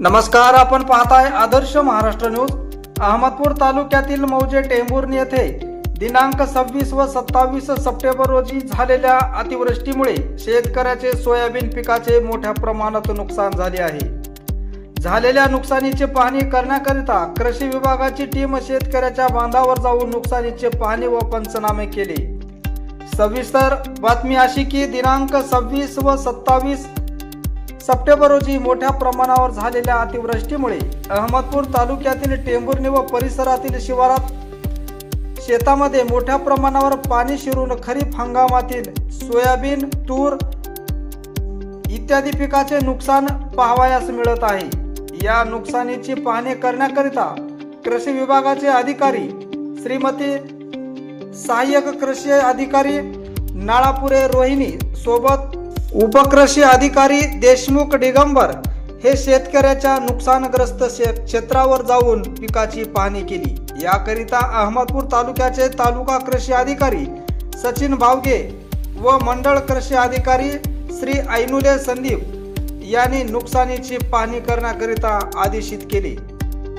नमस्कार आपण पाहताय आदर्श महाराष्ट्र न्यूज अहमदपूर तालुक्यातील मौजे टेंभुर्णी येथे दिनांक सव्वीस व सत्तावीस सप्टेंबर रोजी झालेल्या अतिवृष्टीमुळे शेतकऱ्याचे सोयाबीन पिकाचे मोठ्या प्रमाणात नुकसान झाले आहे. झालेल्या नुकसानीची पाहणी करण्याकरिता कृषी विभागाची टीम शेतकऱ्याच्या बांधावर जाऊन नुकसानीचे पाहणी व पंचनामे केले. सविस्तर बातमी अशी की दिनांक सव्वीस व सत्तावीस सप्टेंबर रोजी मोठ्या प्रमाणावर झालेल्या अतिवृष्टीमुळे अहमदपूर तालुक्यातील टेंभुर्णी व परिसरातील शिवारात शेतामध्ये मोठ्या प्रमाणावर पाणी शिरून खरीप हंगामातील सोयाबीन तूर इत्यादी पिकाचे नुकसान पाहावयास मिळत आहे. या नुकसानीची पाहणी करण्याकरिता कृषी विभागाचे अधिकारी श्रीमती सहाय्यक कृषी अधिकारी नाळापुरे रोहिणी सोबत उपकृषी अधिकारी देशमुख दिगंबर हे शेतकऱ्याच्या नुकसानग्रस्त क्षेत्रावर जाऊन पिकाची पाहणी केली. याकरिता अहमदपूर तालुक्याचे तालुका कृषी अधिकारी सचिन भावगे व मंडळ कृषी अधिकारी श्री ऐनुले संदीप यांनी नुकसानीची पाहणी करण्याकरिता आदेशित केले.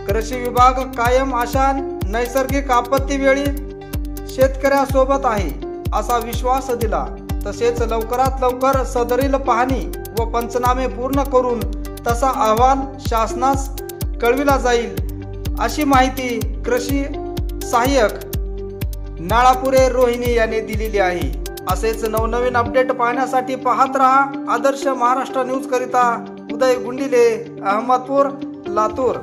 कृषी विभाग कायम अशा नैसर्गिक आपत्तीवेळी शेतकऱ्यासोबत आहे असा विश्वास दिला. तसेच लवकरात लवकर सदरील पाहणी व पंचनामे पूर्ण करून तसा अहवाल शासनास कळविला जाईल अशी माहिती कृषी सहाय्यक नाळापुरे रोहिणी यांनी दिलेली आहे. असेच नवनवीन अपडेट पाहण्यासाठी पाहत रहा आदर्श महाराष्ट्र न्यूज करिता उदय गुंडिले अहमदपूर लातूर.